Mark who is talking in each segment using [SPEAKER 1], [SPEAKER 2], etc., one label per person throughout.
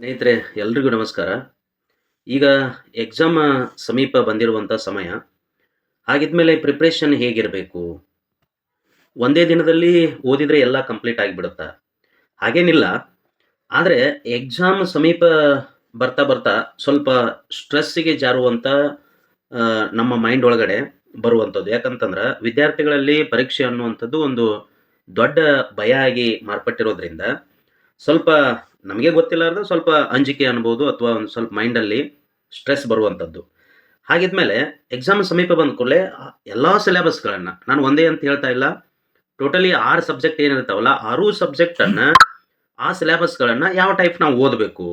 [SPEAKER 1] ಸ್ನೇಹಿತರೆ, ಎಲ್ರಿಗೂ ನಮಸ್ಕಾರ. ಈಗ ಎಕ್ಸಾಮ್ ಸಮೀಪ ಬಂದಿರುವಂಥ ಸಮಯ. ಹಾಗಿದ್ಮೇಲೆ ಪ್ರಿಪ್ರೇಷನ್ ಹೇಗಿರಬೇಕು? ಒಂದೇ ದಿನದಲ್ಲಿ ಓದಿದರೆ ಎಲ್ಲ ಕಂಪ್ಲೀಟ್ ಆಗಿಬಿಡುತ್ತಾ? ಹಾಗೇನಿಲ್ಲ. ಆದರೆ ಎಕ್ಸಾಮ್ ಸಮೀಪ ಬರ್ತಾ ಬರ್ತಾ ಸ್ವಲ್ಪ ಸ್ಟ್ರೆಸ್ಸಿಗೆ ಜಾರುವಂಥ ನಮ್ಮ ಮೈಂಡ್ ಒಳಗಡೆ ಬರುವಂಥದ್ದು. ಯಾಕಂತಂದ್ರೆ ವಿದ್ಯಾರ್ಥಿಗಳಲ್ಲಿ ಪರೀಕ್ಷೆ ಅನ್ನುವಂಥದ್ದು ಒಂದು ದೊಡ್ಡ ಭಯ ಆಗಿ ಮಾರ್ಪಟ್ಟಿರೋದ್ರಿಂದ ಸ್ವಲ್ಪ ನಮಗೆ ಗೊತ್ತಿಲ್ಲಾರ್ದ ಸ್ವಲ್ಪ ಅಂಜಿಕೆ ಅನ್ಬೋದು ಅಥವಾ ಒಂದು ಸ್ವಲ್ಪ ಮೈಂಡಲ್ಲಿ ಸ್ಟ್ರೆಸ್ ಬರುವಂಥದ್ದು ಹಾಗಿದ್ಮೇಲೆ ಎಕ್ಸಾಮ್ ಸಮೀಪ ಬಂದ ಕೂಡಲೇ ಎಲ್ಲ ಸಿಲೆಬಸ್ಗಳನ್ನು ನಾನು ಒಂದೇ ಅಂತ ಹೇಳ್ತಾ ಇಲ್ಲ ಟೋಟಲಿ ಆರು ಸಬ್ಜೆಕ್ಟ್ ಏನಿರ್ತಾವಲ್ಲ, ಆರು ಸಬ್ಜೆಕ್ಟನ್ನು ಆ ಸಿಲೆಬಸ್ಗಳನ್ನು ಯಾವ ಟೈಪ್ ನಾವು ಓದಬೇಕು?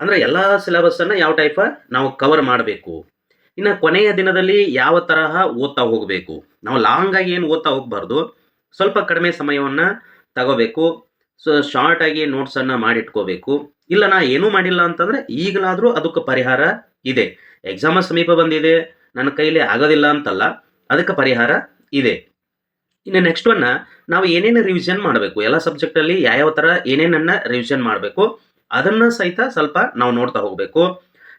[SPEAKER 1] ಅಂದರೆ ಎಲ್ಲ ಸಿಲೆಬಸ್ಸನ್ನು ಯಾವ ಟೈಪ ನಾವು ಕವರ್ ಮಾಡಬೇಕು? ಇನ್ನು ಕೊನೆಯ ದಿನದಲ್ಲಿ ಯಾವ ತರಹ ಓದ್ತಾ ಹೋಗಬೇಕು? ನಾವು ಲಾಂಗಾಗಿ ಏನು ಓದ್ತಾ ಹೋಗಬಾರ್ದು, ಸ್ವಲ್ಪ ಕಡಿಮೆ ಸಮಯವನ್ನು ತಗೋಬೇಕು. ಸೊ ಶಾರ್ಟ್ ಆಗಿ ನೋಟ್ಸನ್ನು ಮಾಡಿಟ್ಕೋಬೇಕು. ಇಲ್ಲ, ನಾ ಏನೂ ಮಾಡಿಲ್ಲ ಅಂತಂದ್ರೆ ಈಗಲಾದರೂ ಅದಕ್ಕೆ ಪರಿಹಾರ ಇದೆ. ಎಕ್ಸಾಮ ಸಮೀಪ ಬಂದಿದೆ, ನನ್ನ ಕೈಲಿ ಆಗೋದಿಲ್ಲ ಅಂತಲ್ಲ, ಅದಕ್ಕೆ ಪರಿಹಾರ ಇದೆ. ಇನ್ನು ನೆಕ್ಸ್ಟ್ ಒನ್ನ ನಾವು ಏನೇನು ರಿವಿಷನ್ ಮಾಡಬೇಕು? ಎಲ್ಲ ಸಬ್ಜೆಕ್ಟಲ್ಲಿ ಯಾವ್ಯಾವ ಥರ ಏನೇನನ್ನ ರಿವಿಷನ್ ಮಾಡಬೇಕು? ಅದನ್ನು ಸಹಿತ ಸ್ವಲ್ಪ ನಾವು ನೋಡ್ತಾ ಹೋಗಬೇಕು.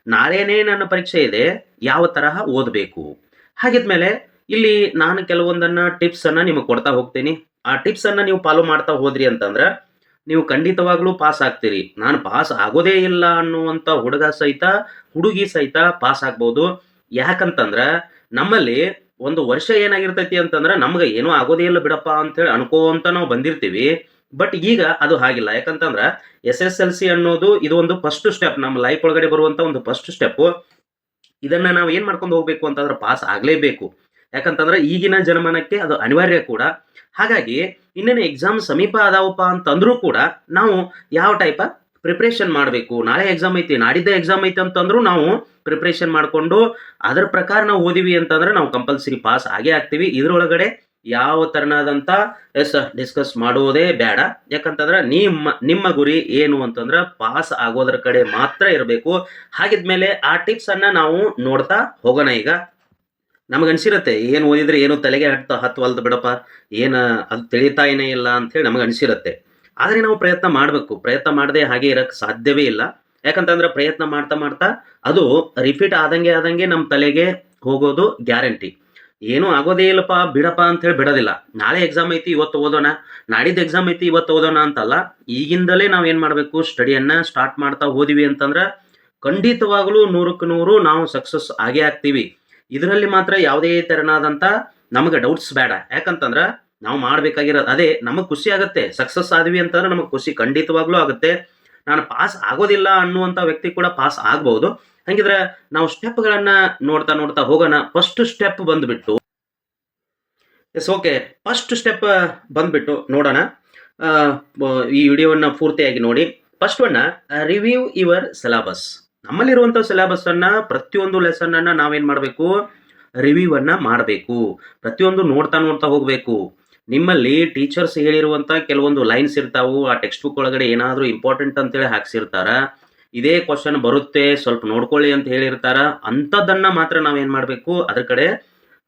[SPEAKER 1] ನಾಳೆನೇ ನನ್ನ ಪರೀಕ್ಷೆ ಇದೆ, ಯಾವ ತರಹ ಓದಬೇಕು? ಹಾಗಿದ್ಮೇಲೆ ಇಲ್ಲಿ ನಾನು ಕೆಲವೊಂದನ್ನು ಟಿಪ್ಸನ್ನು ನಿಮಗೆ ಕೊಡ್ತಾ ಹೋಗ್ತೀನಿ. ಆ ಟಿಪ್ಸನ್ನು ನೀವು ಫಾಲೋ ಮಾಡ್ತಾ ಹೋದ್ರಿ ಅಂತಂದ್ರೆ ನೀವು ಖಂಡಿತವಾಗ್ಲೂ ಪಾಸ್ ಆಗ್ತೀರಿ. ನಾನು ಪಾಸ್ ಆಗೋದೇ ಇಲ್ಲ ಅನ್ನುವಂಥ ಹುಡುಗ ಸಹಿತ, ಹುಡುಗಿ ಸಹಿತ ಪಾಸ್ ಆಗ್ಬೋದು. ಯಾಕಂತಂದ್ರೆ ನಮ್ಮಲ್ಲಿ ಒಂದು ವರ್ಷ ಏನಾಗಿರ್ತೈತಿ ಅಂತಂದ್ರೆ ನಮ್ಗೆ ಏನೂ ಆಗೋದೇ ಇಲ್ಲ ಬಿಡಪ್ಪ ಅಂತೇಳಿ ಅನ್ಕೋಂತ ನಾವು ಬಂದಿರ್ತೀವಿ. ಬಟ್ ಈಗ ಅದು ಹಾಗಿಲ್ಲ. ಯಾಕಂತಂದ್ರೆ ಎಸ್ ಎಸ್ ಎಲ್ ಸಿ ಅನ್ನೋದು ಇದು ಒಂದು ಫಸ್ಟ್ ಸ್ಟೆಪ್ ನಮ್ಮ ಲೈಫ್ ಒಳಗಡೆ ಬರುವಂತ ಒಂದು ಫಸ್ಟ್ ಸ್ಟೆಪ್ ಇದನ್ನ ನಾವು ಏನು ಮಾಡ್ಕೊಂಡು ಹೋಗ್ಬೇಕು ಅಂತಂದ್ರೆ ಪಾಸ್ ಆಗ್ಲೇಬೇಕು. ಯಾಕಂತಂದ್ರೆ ಈಗಿನ ಜನಮಾನಕ್ಕೆ ಅದು ಅನಿವಾರ್ಯ ಕೂಡ. ಹಾಗಾಗಿ ಇನ್ನೇನು ಎಕ್ಸಾಮ್ ಸಮೀಪ ಅದಾವಪ್ಪ ಅಂತಂದ್ರೂ ಕೂಡ ನಾವು ಯಾವ ಟೈಪ ಪ್ರಿಪ್ರೇಷನ್ ಮಾಡಬೇಕು? ನಾಳೆ ಎಕ್ಸಾಮ್ ಐತಿ, ನಾಡಿದ್ದ ಎಕ್ಸಾಮ್ ಐತಿ ಅಂತಂದ್ರೂ ನಾವು ಪ್ರಿಪ್ರೇಷನ್ ಮಾಡಿಕೊಂಡು ಅದರ ಪ್ರಕಾರ ನಾವು ಓದಿವಿ ಅಂತಂದ್ರೆ ನಾವು ಕಂಪಲ್ಸರಿ ಪಾಸ್ ಆಗೇ ಆಗ್ತೀವಿ. ಇದರೊಳಗಡೆ ಯಾವ ತರನಾದಂಥ ಎಸ್ ಡಿಸ್ಕಸ್ ಮಾಡುವುದೇ ಬೇಡ. ಯಾಕಂತಂದ್ರೆ ನಿಮ್ಮ ನಿಮ್ಮ ಗುರಿ ಏನು ಅಂತಂದ್ರೆ ಪಾಸ್ ಆಗೋದ್ರ ಕಡೆ ಮಾತ್ರ ಇರಬೇಕು. ಹಾಗಿದ್ಮೇಲೆ ಆ ಟಿಪ್ಸ್ ಅನ್ನ ನಾವು ನೋಡ್ತಾ ಹೋಗೋಣ ಈಗ. ನಮಗನ್ಸಿರತ್ತೆ ಏನು ಓದಿದ್ರೆ ಏನು ತಲೆಗೆ ಹತ್ತ ಹತ್ತವಲ್ದು ಬಿಡಪ್ಪ, ಏನು ಅದು ತಿಳಿತಾ ಏನೇ ಇಲ್ಲ ಅಂತೇಳಿ ನಮಗೆ ಅನಿಸಿರುತ್ತೆ. ಆದರೆ ನಾವು ಪ್ರಯತ್ನ ಮಾಡಬೇಕು. ಪ್ರಯತ್ನ ಮಾಡದೆ ಹಾಗೆ ಇರಕ್ಕೆ ಸಾಧ್ಯವೇ ಇಲ್ಲ. ಯಾಕಂತಂದ್ರೆ ಪ್ರಯತ್ನ ಮಾಡ್ತಾ ಮಾಡ್ತಾ ಅದು ರಿಪೀಟ್ ಆದಂಗೆ ಆದಂಗೆ ನಮ್ಮ ತಲೆಗೆ ಹೋಗೋದು ಗ್ಯಾರಂಟಿ ಏನೂ ಆಗೋದೇ ಇಲ್ಲಪ್ಪ, ಬಿಡಪ್ಪ ಅಂತ ಹೇಳಿ ಬಿಡೋದಿಲ್ಲ. ನಾಳೆ ಎಕ್ಸಾಮ್ ಐತಿ, ಇವತ್ತು ಓದೋಣ. ನಾಡಿದ್ದು ಎಕ್ಸಾಮ್ ಐತಿ, ಇವತ್ತು ಓದೋಣ ಅಂತಲ್ಲ, ಈಗಿಂದಲೇ ನಾವು ಏನು ಮಾಡಬೇಕು? ಸ್ಟಡಿಯನ್ನು ಸ್ಟಾರ್ಟ್ ಮಾಡ್ತಾ ಓದಿವಿ ಅಂತಂದ್ರೆ ಖಂಡಿತವಾಗಲೂ ನೂರಕ್ಕೆ ನೂರು ನಾವು ಸಕ್ಸಸ್ ಆಗೇ ಆಗ್ತೀವಿ. ಇದರಲ್ಲಿ ಮಾತ್ರ ಯಾವುದೇ ತೆರನಾದಂಥ ನಮಗೆ ಡೌಟ್ಸ್ ಬೇಡ. ಯಾಕಂತಂದ್ರೆ ನಾವು ಮಾಡಬೇಕಾಗಿರೋದು ಅದೇ, ನಮಗೆ ಖುಷಿ ಆಗುತ್ತೆ. ಸಕ್ಸಸ್ ಆದ್ವಿ ಅಂತಂದ್ರೆ ನಮಗೆ ಖುಷಿ ಖಂಡಿತವಾಗ್ಲೂ ಆಗುತ್ತೆ. ನಾನು ಪಾಸ್ ಆಗೋದಿಲ್ಲ ಅನ್ನುವಂಥ ವ್ಯಕ್ತಿ ಕೂಡ ಪಾಸ್ ಆಗ್ಬೋದು. ಹಂಗಿದ್ರೆ ನಾವು ಸ್ಟೆಪ್ಗಳನ್ನ ನೋಡ್ತಾ ನೋಡ್ತಾ ಹೋಗೋಣ. ಫಸ್ಟ್ ಸ್ಟೆಪ್ ಬಂದ್ಬಿಟ್ಟು ಎಸ್ ಓಕೆ ಫಸ್ಟ್ ಸ್ಟೆಪ್ ಬಂದ್ಬಿಟ್ಟು ನೋಡೋಣ. ಈ ವಿಡಿಯೋವನ್ನು ಪೂರ್ತಿಯಾಗಿ ನೋಡಿ. ಫಸ್ಟ್ ಒನ್ನ ರಿವ್ಯೂ ಯುವರ್ ಸಿಲೆಬಸ್ ನಮ್ಮಲ್ಲಿರುವಂಥ ಸಿಲೆಬಸ್ ಅನ್ನ ಪ್ರತಿಯೊಂದು ಲೆಸನ್ ಅನ್ನ ನಾವೇನ್ ಮಾಡಬೇಕು? ರಿವ್ಯೂ ಅನ್ನ ಮಾಡಬೇಕು. ಪ್ರತಿಯೊಂದು ನೋಡ್ತಾ ನೋಡ್ತಾ ಹೋಗಬೇಕು. ನಿಮ್ಮಲ್ಲಿ ಟೀಚರ್ಸ್ ಹೇಳಿರುವಂತ ಕೆಲವೊಂದು ಲೈನ್ಸ್ ಇರ್ತಾವು, ಆ ಟೆಕ್ಸ್ಟ್ ಬುಕ್ ಒಳಗಡೆ ಏನಾದರೂ ಇಂಪಾರ್ಟೆಂಟ್ ಅಂತೇಳಿ ಹಾಕ್ಸಿರ್ತಾರ. ಇದೇ ಕ್ವಶನ್ ಬರುತ್ತೆ, ಸ್ವಲ್ಪ ನೋಡ್ಕೊಳ್ಳಿ ಅಂತ ಹೇಳಿರ್ತಾರ. ಅಂಥದ್ದನ್ನು ಮಾತ್ರ ನಾವೇನು ಮಾಡಬೇಕು? ಅದ್ರ ಕಡೆ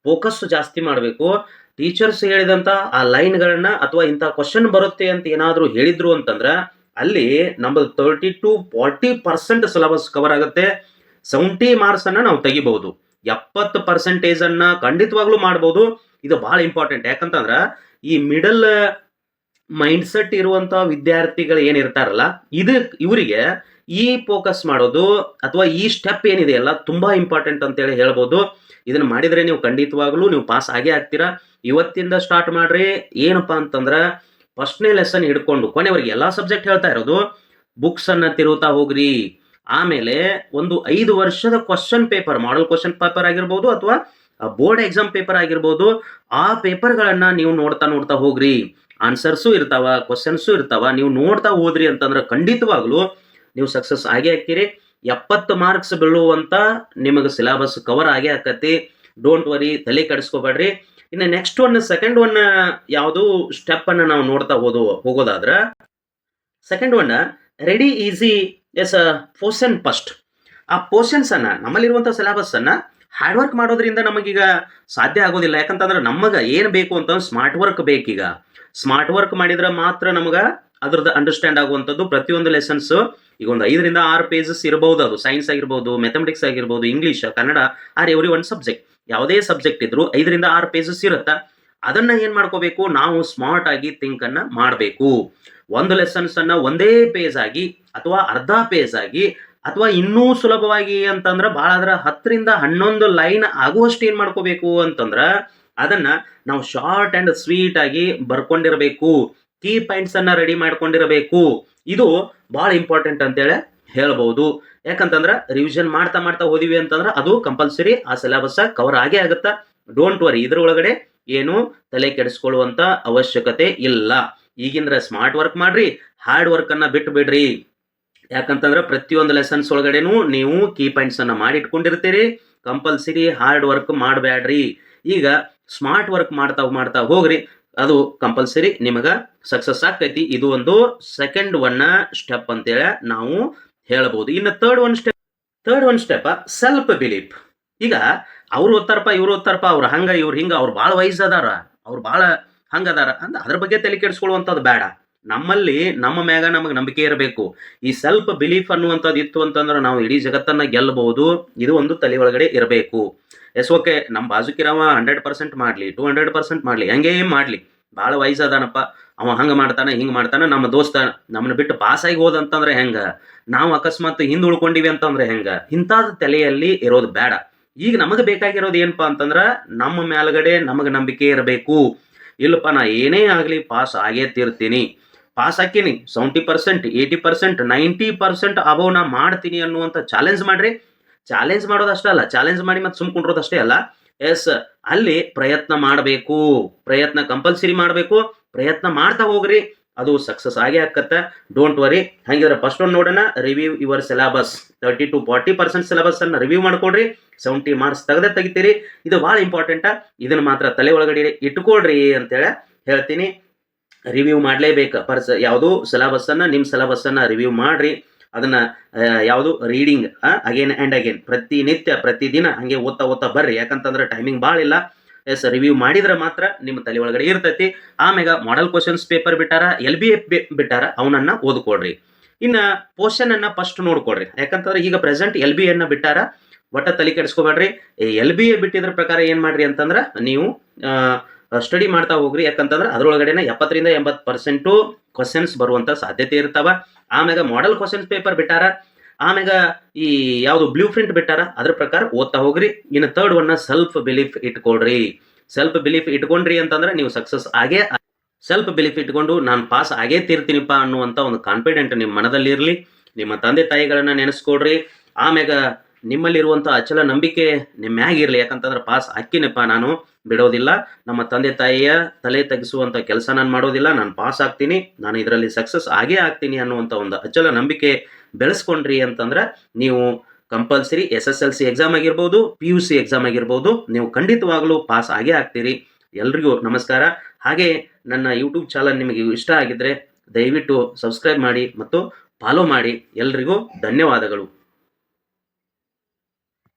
[SPEAKER 1] ಫೋಕಸ್ ಜಾಸ್ತಿ ಮಾಡಬೇಕು. ಟೀಚರ್ಸ್ ಹೇಳಿದಂತ ಆ ಲೈನ್ಗಳನ್ನು ಅಥವಾ ಇಂಥ ಕ್ವಶನ್ ಬರುತ್ತೆ ಅಂತ ಏನಾದರೂ ಹೇಳಿದ್ರು ಅಂತಂದ್ರ ಅಲ್ಲಿ ನಮ್ಮದು thirty to forty percent syllabus cover ಆಗುತ್ತೆ. ಸೆವೆಂಟಿ ಮಾರ್ಕ್ಸ್ ಅನ್ನ ನಾವು ತೆಗಿಬಹುದು. ಎಪ್ಪತ್ತು ಪರ್ಸೆಂಟೇಜನ್ನು ಖಂಡಿತವಾಗ್ಲೂ ಮಾಡ್ಬೋದು ಇದು ಬಹಳ ಇಂಪಾರ್ಟೆಂಟ್ ಯಾಕಂತಂದ್ರ ಈ ಮಿಡಲ್ ಮೈಂಡ್ ಸೆಟ್ ಇರುವಂತ ವಿದ್ಯಾರ್ಥಿಗಳು ಏನಿರ್ತಾರಲ್ಲ ಇದು ಇವರಿಗೆ ಈ ಫೋಕಸ್ ಮಾಡೋದು ಅಥವಾ ಈ ಸ್ಟೆಪ್ ಏನಿದೆಯಲ್ಲ ತುಂಬಾ ಇಂಪಾರ್ಟೆಂಟ್ ಅಂತೇಳಿ ಹೇಳ್ಬೋದು. ಇದನ್ನ ಮಾಡಿದ್ರೆ ನೀವು ಖಂಡಿತವಾಗ್ಲೂ ನೀವು ಪಾಸ್ ಆಗೇ ಆಗ್ತೀರಾ. ಇವತ್ತಿಂದ ಸ್ಟಾರ್ಟ್ ಮಾಡ್ರಿ. ಏನಪ್ಪ ಅಂತಂದ್ರ ಫಸ್ಟ್ನೇ ಲೆಸನ್ ಹಿಡ್ಕೊಂಡು, ಕೊನೆವರೆಗೆ ಎಲ್ಲ ಸಬ್ಜೆಕ್ಟ್ ಹೇಳ್ತಾ ಇರೋದು ಬುಕ್ಸ್ ಅನ್ನ ತಿರುತ್ತಾ ಹೋಗ್ರಿ. ಆಮೇಲೆ ಒಂದು ಐದು ವರ್ಷದ question paper model question paper ಆಗಿರ್ಬೋದು ಅಥವಾ ಬೋರ್ಡ್ ಎಕ್ಸಾಮ್ ಪೇಪರ್ ಆಗಿರ್ಬೋದು, ಆ ಪೇಪರ್ಗಳನ್ನ ನೀವು ನೋಡ್ತಾ ನೋಡ್ತಾ ಹೋಗ್ರಿ. ಆನ್ಸರ್ಸು ಇರ್ತಾವ ಕ್ವಶನ್ಸು ಇರ್ತಾವ, ನೀವು ನೋಡ್ತಾ ಹೋದ್ರಿ ಅಂತಂದ್ರೆ ಖಂಡಿತವಾಗ್ಲೂ ನೀವು ಸಕ್ಸಸ್ ಆಗೇ ಆಗ್ತೀರಿ. ಎಪ್ಪತ್ತು ಮಾರ್ಕ್ಸ್ ಬೀಳುವಂತ ನಿಮಗೆ ಸಿಲೆಬಸ್ ಕವರ್ ಆಗೇ ಆಕತಿ ಡೋಂಟ್ ವರಿ ತಲೆ ಕೆಡಿಸ್ಕೋಬೇಡ್ರಿ. ಇನ್ನು ನೆಕ್ಸ್ಟ್ ಒನ್ ಸೆಕೆಂಡ್ ಒನ್ ಯಾವುದು ಸ್ಟೆಪ್ ಅನ್ನ ನಾವು ನೋಡ್ತಾ ಹೋದು, ಹೋಗೋದಾದ್ರೆ second one ready easy S portion first ಆ ಪೋರ್ಷನ್ಸ್ ಅನ್ನ, ನಮ್ಮಲ್ಲಿರುವಂಥ ಸಿಲೆಬಸ್ ಅನ್ನ ಹಾರ್ಡ್ ವರ್ಕ್ ಮಾಡೋದ್ರಿಂದ ನಮಗೀಗ ಸಾಧ್ಯ ಆಗೋದಿಲ್ಲ. ಯಾಕಂತಂದ್ರೆ ನಮಗೆ ಏನು ಬೇಕು ಅಂತ ಸ್ಮಾರ್ಟ್ ವರ್ಕ್ ಬೇಕೀಗ. ಸ್ಮಾರ್ಟ್ ವರ್ಕ್ ಮಾಡಿದ್ರೆ ಮಾತ್ರ ನಮಗೆ ಅದ್ರದ್ದು ಅಂಡರ್ಸ್ಟ್ಯಾಂಡ್ ಆಗುವಂಥದ್ದು. ಪ್ರತಿಯೊಂದು ಲೆಸನ್ಸ್ ಈಗ ಒಂದು ಐದರಿಂದ ಆರು ಪೇಜಸ್ ಇರಬಹುದು ಅದು. ಸೈನ್ಸ್ ಆಗಿರ್ಬೋದು ಮೆಥಮೆಟಿಕ್ಸ್ ಆಗಿರ್ಬೋದು English Kannada or every one subject ಯಾವುದೇ ಸಬ್ಜೆಕ್ಟ್ ಇದ್ರು ಐದರಿಂದ ಆರು ಪೇಜಸ್ ಇರುತ್ತಾ? ಅದನ್ನ ಏನ್ ಮಾಡ್ಕೋಬೇಕು? ನಾವು ಸ್ಮಾರ್ಟ್ ಆಗಿ ಥಿಂಕ್ ಅನ್ನ ಮಾಡಬೇಕು. ಒಂದು ಲೆಸನ್ಸ್ ಒಂದೇ ಪೇಜ್ ಆಗಿ ಅಥವಾ ಅರ್ಧ ಪೇಜ್ ಆಗಿ ಅಥವಾ ಇನ್ನೂ ಸುಲಭವಾಗಿ ಅಂತಂದ್ರೆ ಬಹಳ ಅದರ ಹತ್ತರಿಂದ ಹನ್ನೊಂದು ಲೈನ್ ಆಗುವಷ್ಟು ಏನ್ ಮಾಡ್ಕೋಬೇಕು ಅಂತಂದ್ರ ಅದನ್ನ ನಾವು ಶಾರ್ಟ್ ಅಂಡ್ ಸ್ವೀಟ್ ಆಗಿ ಬರ್ಕೊಂಡಿರಬೇಕು. ಕೀ ಪಾಯಿಂಟ್ಸ್ ಅನ್ನ ರೆಡಿ ಮಾಡ್ಕೊಂಡಿರಬೇಕು. ಇದು ಬಹಳ ಇಂಪಾರ್ಟೆಂಟ್ ಅಂತೇಳಿ ಹೇಳ್ಬಹುದು ಯಾಕಂತಂದ್ರೆ ರಿವಿಷನ್ ಮಾಡ್ತಾ ಮಾಡ್ತಾ ಹೋದಿವಿ ಅಂತಂದ್ರೆ ಅದು ಕಂಪಲ್ಸರಿ ಆ ಸಿಲೆಬಸ್ ಕವರ್ ಆಗೇ ಆಗುತ್ತಾ? ಡೋಂಟ್ ವರಿ ಇದ್ರ ಒಳಗಡೆ ಏನು ತಲೆ ಕೆಡಿಸ್ಕೊಳ್ಳುವಂತ ಅವಶ್ಯಕತೆ ಇಲ್ಲ. ಈಗಿಂದ್ರ ಸ್ಮಾರ್ಟ್ ವರ್ಕ್ ಮಾಡ್ರಿ ಹಾರ್ಡ್ ವರ್ಕ್ ಅನ್ನ ಬಿಟ್ಟು ಬಿಡ್ರಿ ಯಾಕಂತಂದ್ರೆ ಪ್ರತಿಯೊಂದು ಲೆಸನ್ಸ್ ಒಳಗಡೆನೂ ನೀವು ಕೀ ಪಾಯಿಂಟ್ಸ್ ಅನ್ನ ಮಾಡಿ ಇಟ್ಕೊಂಡಿರ್ತೀರಿ ಕಂಪಲ್ಸರಿ ಹಾರ್ಡ್ ವರ್ಕ್ ಮಾಡಬೇಡ್ರಿ ಈಗ ಸ್ಮಾರ್ಟ್ ವರ್ಕ್ ಮಾಡ್ತಾ ಮಾಡ್ತಾ ಹೋಗ್ರಿ, ಅದು ಕಂಪಲ್ಸರಿ ನಿಮಗೆ ಸಕ್ಸಸ್ ಆಗ್ತೈತಿ. ಇದು ಒಂದು ಸೆಕೆಂಡ್ ಒನ್ ಸ್ಟೆಪ್ ಅಂತೇಳಿ ನಾವು ಹೇಳಬಹುದು ಇನ್ನು third one step third one step self belief ಈಗ ಅವ್ರು ಓದ್ತಾರಪ್ಪ, ಇವ್ರು ಓದ್ತಾರಪ್ಪ, ಅವ್ರು ಹಂಗ, ಇವ್ರು ಹಿಂಗ, ಅವ್ರು ಭಾಳ ವಯಸ್ಸು ಅದಾರ ಅವ್ರು ಭಾಳ ಹಂಗದಾರ ಅಂತ ಅದ್ರ ಬಗ್ಗೆ ತಲೆ ಕೆಡಿಸ್ಕೊಳ್ಳುವಂಥದ್ದು ಬೇಡ. ನಮ್ಮಲ್ಲಿ, ನಮ್ಮ ಮ್ಯಾಗ ನಮಗೆ ನಂಬಿಕೆ ಇರಬೇಕು. ಈ ಸೆಲ್ಫ್ ಬಿಲೀಫ್ ಅನ್ನುವಂಥದ್ದು ಇತ್ತು ಅಂತಂದ್ರೆ ನಾವು ಇಡೀ ಜಗತ್ತನ್ನ ಗೆಲ್ಲಬಹುದು ಇದು ಒಂದು ತಲೆ ಒಳಗಡೆ ಇರಬೇಕು. ಎಸ್, ಓಕೆ ನಮ್ಮ ಬಾಜುಕಿರವ ಹಂಡ್ರೆಡ್ ಪರ್ಸೆಂಟ್ ಮಾಡಲಿ ಟೂ ಹಂಡ್ರೆಡ್ ಪರ್ಸೆಂಟ್ ಮಾಡಲಿ ಹಂಗೇ ಮಾಡಲಿ. ಭಾಳ ವಯಸ್ಸದಾನಪ್ಪ. ಅವ ಹಂಗೆ ಮಾಡ್ತಾನೆ, ಹಿಂಗೆ ಮಾಡ್ತಾನೆ, ನಮ್ಮ ದೋಸ್ತ ನಮ್ಮನ್ನ ಬಿಟ್ಟು ಪಾಸಾಗಿ ಹೋದಂತಂದ್ರೆ ಹೆಂಗೆ? ನಾವು ಅಕಸ್ಮಾತ್ ಹಿಂದೆ ಉಳ್ಕೊಂಡಿವಿ ಅಂತಂದ್ರೆ ಹೆಂಗೆ? ಇಂಥದ್ದು ತಲೆಯಲ್ಲಿ ಇರೋದು ಬೇಡ. ಈಗ ನಮಗೆ ಬೇಕಾಗಿರೋದು ಏನಪ್ಪಾ ಅಂತಂದ್ರೆ ನಮ್ಮ ಮೇಲ್ಗಡೆ ನಮಗೆ ನಂಬಿಕೆ ಇರಬೇಕು. ಇಲ್ಲಪ್ಪ, ನಾ ಏನೇ ಆಗಲಿ ಪಾಸ್ ಆಗೇ ತೀರ್ತೀನಿ pass ಹಾಕೀನಿ. Seventy percent eighty percent ninety percent above ನಾ ಮಾಡ್ತೀನಿ ಅನ್ನುವಂಥ ಚಾಲೆಂಜ್ ಮಾಡ್ರಿ. ಚಾಲೆಂಜ್ ಮಾಡೋದಷ್ಟೇ ಅಲ್ಲ. ಚಾಲೆಂಜ್ ಮಾಡಿ ಮತ್ತೆ ಸುಮ್ ಕುಂಡ್ರೋದಷ್ಟೇ ಅಲ್ಲ. ಎಸ್, ಅಲ್ಲಿ ಪ್ರಯತ್ನ ಮಾಡಬೇಕು. ಪ್ರಯತ್ನ ಕಂಪಲ್ಸರಿ ಮಾಡಬೇಕು. ಪ್ರಯತ್ನ ಮಾಡ್ತಾ ಹೋಗ್ರಿ. ಅದು ಸಕ್ಸಸ್ ಆಗೇ ಆಕತ್ತ ಡೋಂಟ್ ವರಿ ಹಂಗಿದ್ರೆ ಫಸ್ಟ್ ಒಂದು ನೋಡೋಣ. Review your syllabus thirty to forty percent syllabus ಅನ್ನ ರಿವ್ಯೂ ಮಾಡ್ಕೊಡ್ರಿ. ಸೆವೆಂಟಿ ಮಾರ್ಕ್ಸ್ ತೆಗೆದೇ ತೆಗಿತೀರಿ. ಇದು ಭಾಳ ಇಂಪಾರ್ಟೆಂಟ್ ಇದನ್ನು ಮಾತ್ರ ತಲೆ ಒಳಗಡೆ ಇಟ್ಕೊಳ್ರಿ ಅಂತೇಳಿ ಹೇಳ್ತೀನಿ. ರಿವ್ಯೂ ಮಾಡಲೇಬೇಕು. ಪರ್ಸ ಯಾವುದು ಸಿಲೆಬಸ್ಸನ್ನು ನಿಮ್ಮ ಸಿಲೆಬಸ್ಸನ್ನು ರಿವ್ಯೂ ಮಾಡ್ರಿ. ಅದನ್ನ ಯಾವುದು? ರೀಡಿಂಗ್ ಅಗೇನ್ ಆ್ಯಂಡ್ ಅಗೇನ್ ಪ್ರತಿನಿತ್ಯ ಪ್ರತಿದಿನ ಹಂಗೆ ಓದ್ತಾ ಓದ್ತಾ ಬರ್ರಿ. ಯಾಕಂತಂದ್ರೆ ಟೈಮಿಂಗ್ ಭಾಳ ಇಲ್ಲ. ಎಸ್ ರಿವ್ಯೂ ಮಾಡಿದ್ರೆ ಮಾತ್ರ ನಿಮ್ಮ ತಲೆ ಒಳಗಡೆ ಇರ್ತೈತಿ. ಆಮ್ಯಾಗ ಮಾಡೆಲ್ ಕ್ವಶನ್ಸ್ ಪೇಪರ್ ಬಿಟ್ಟಾರ ಎಲ್ ಬಿ ಎಫ್ ಬಿಟ್ಟಾರ, ಅವನನ್ನ ಓದ್ಕೊಡ್ರಿ ಇನ್ನ ಪೋರ್ಷನ್ ಅನ್ನ ಫಸ್ಟ್ ನೋಡ್ಕೊಡ್ರಿ ಯಾಕಂತಂದ್ರೆ ಈಗ ಪ್ರೆಸೆಂಟ್ ಎಲ್ ಬಿ ಅನ್ನ ಬಿಟ್ಟಾರ, ಒಟ್ಟ ತಲೆ ಕೆಡಿಸ್ಕೋಬೇಡ್ರಿ. ಎಲ್ ಬಿ ಎ ಬಿಟ್ಟಿದ್ರ ಪ್ರಕಾರ ಏನ್ ಮಾಡ್ರಿ ಅಂತಂದ್ರೆ, ನೀವು ಸ್ಟಡಿ ಮಾಡ್ತಾ ಹೋಗ್ರಿ. ಯಾಕಂತಂದ್ರೆ ಅದರೊಳಗಡೆ ಎಪ್ಪತ್ತರಿಂದ ಎಂಬತ್ತು ಪರ್ಸೆಂಟು ಕ್ವಶನ್ಸ್ ಬರುವಂತ ಸಾಧ್ಯತೆ ಇರ್ತಾವ. ಆಮ್ಯಾಗ ಮಾಡೆಲ್ ಕ್ವಶನ್ಸ್ ಪೇಪರ್ ಬಿಟ್ಟಾರ. ಆಮ್ಯಾಗ ಈ ಯಾವುದು ಬ್ಲೂ ಪ್ರಿಂಟ್ ಬಿಟ್ಟಾರ, ಅದ್ರ ಪ್ರಕಾರ ಓದ್ತಾ ಹೋಗ್ರಿ. ಇನ್ನು ಥರ್ಡ್ ಒನ್ನ ಸೆಲ್ಫ್ ಬಿಲೀಫ್ ಇಟ್ಕೊಳ್ರಿ. ಸೆಲ್ಫ್ ಬಿಲೀಫ್ ಇಟ್ಕೊಂಡ್ರಿ ಅಂತಂದ್ರೆ ನೀವು ಸಕ್ಸಸ್ ಆಗೇ ಸೆಲ್ಫ್ ಬಿಲೀಫ್ ಇಟ್ಕೊಂಡು ನಾನು ಪಾಸ್ ಆಗೇ ತೀರ್ತೀನಿಪ್ಪ ಅನ್ನುವಂಥ ಒಂದು ಕಾನ್ಫಿಡೆಂಟ್ ನಿಮ್ಮ ಮನದಲ್ಲಿ ಇರಲಿ. ನಿಮ್ಮ ತಂದೆ ತಾಯಿಗಳನ್ನ ನೆನೆಸ್ಕೊಡ್ರಿ. ಆಮ್ಯಾಗ ನಿಮ್ಮಲ್ಲಿರುವಂಥ ಅಚಲ ನಂಬಿಕೆ ನಿಮ್ಮ ಇರಲಿ. ಯಾಕಂತಂದ್ರೆ ಪಾಸ್ ಹಾಕಿನಪ್ಪ ನಾನು. ಬಿಡೋದಿಲ್ಲ. ನಮ್ಮ ತಂದೆ ತಾಯಿಯ ತಲೆ ತೆಗೆಸುವಂಥ ಕೆಲಸ ನಾನು ಮಾಡೋದಿಲ್ಲ. ನಾನು ಪಾಸ್ ಆಗ್ತೀನಿ. ನಾನು ಇದರಲ್ಲಿ ಸಕ್ಸಸ್ ಆಗೇ ಆಗ್ತೀನಿ ಅನ್ನುವಂಥ ಒಂದು ಅಚಲ ನಂಬಿಕೆ ಬೆಳೆಸ್ಕೊಂಡ್ರಿ ಅಂತಂದ್ರೆ ನೀವು compulsory S S L C exam ಆಗಿರ್ಬೋದು ಪಿ ಯು ಸಿ ಎಕ್ಸಾಮ್ ಆಗಿರ್ಬೋದು, ನೀವು ಖಂಡಿತವಾಗ್ಲೂ ಪಾಸ್ ಆಗೇ ಆಗ್ತೀರಿ. ಎಲ್ರಿಗೂ ನಮಸ್ಕಾರ. ಹಾಗೆ ನನ್ನ ಯೂಟ್ಯೂಬ್ ಚಾನಲ್ ನಿಮಗೆ ಇಷ್ಟ ಆಗಿದ್ರೆ ದಯವಿಟ್ಟು ಸಬ್ಸ್ಕ್ರೈಬ್ ಮಾಡಿ ಮತ್ತು ಫಾಲೋ ಮಾಡಿ. ಎಲ್ರಿಗೂ ಧನ್ಯವಾದಗಳು.